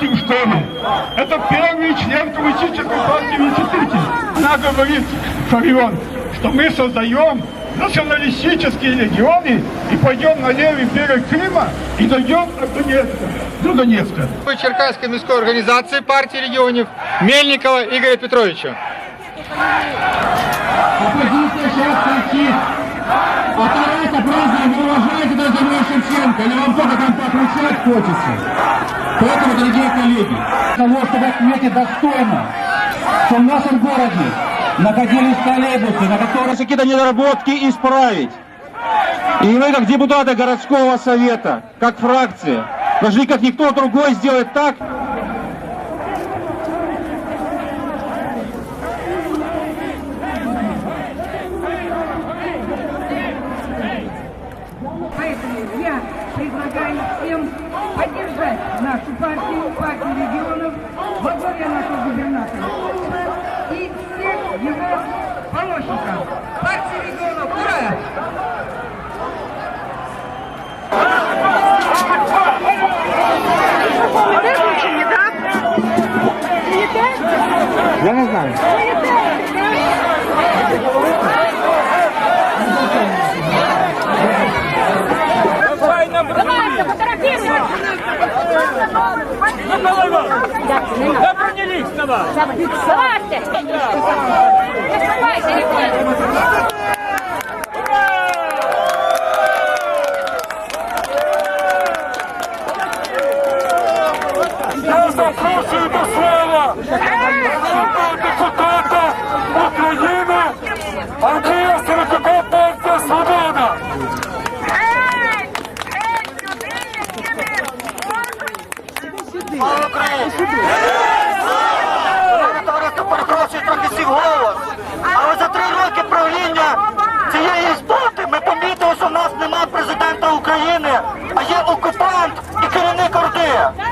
партии в школе. Это первый член коммунистической партии в институте. Она говорит, Фарион, что мы создаем националистические регионы и пойдем на левый берег Крыма и дойдем до Донецка. До Донецка. Черкаської міської організації партії регіонів Мельникова Ігоря Петровича. Оппозиция сейчас кричит. Постарайся просто не уважайте Владимира Шевченко, или вам только там покричать хочется. Поэтому, дорогие коллеги, для того, чтобы отметить достойно, что в нашем городе находились троллейбусы, на которых какие-то недоработки исправить. И вы, как депутаты городского совета, как фракция, должны, как никто другой, сделать так, Я не знаю. Давайте, фотографируйте! Да пронялись давай! Давайте! Давайте, ребята! Андрія Середюка, партія Свобода. Товариство перепрошую трохи сів голос. Але за три роки правління цієї споти ми помітили, що в нас немає президента України, а є окупант і керівник Орди.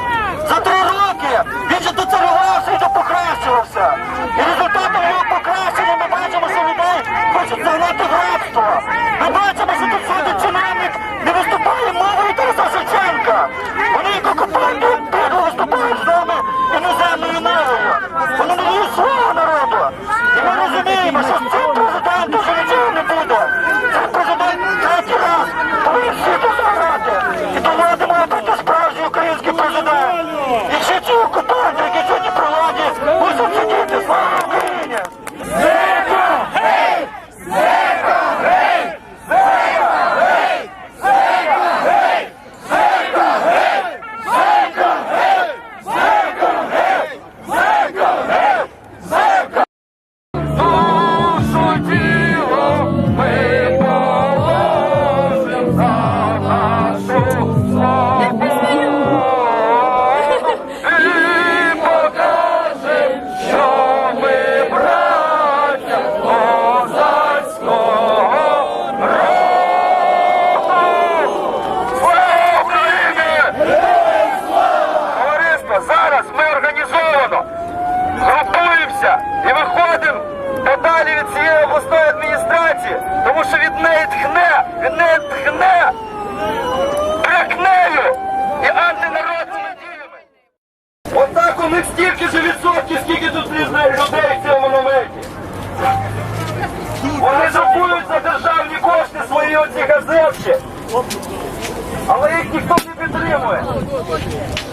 Але їх ніхто не підтримує.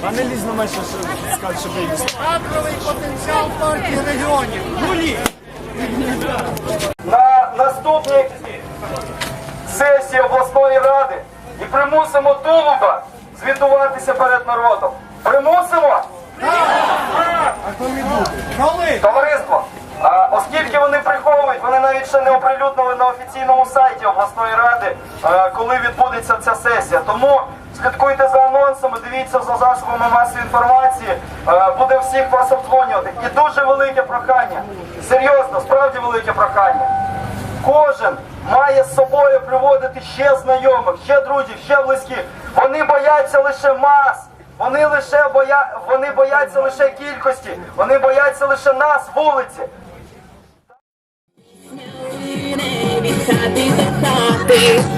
А не лізь на ще не оприлюднили на офіційному сайті обласної ради, е, коли відбудеться ця сесія. Тому слідкуйте за анонсами, дивіться за засобами масової інформації, е, буде всіх вас обдзвонювати. І дуже велике прохання, серйозно, справді велике прохання. Кожен має з собою приводити ще знайомих, ще друзів, ще близьких. Вони бояться лише мас. Вони лише боя... вони бояться лише кількості, вони бояться лише нас, вулиці. happy, happy.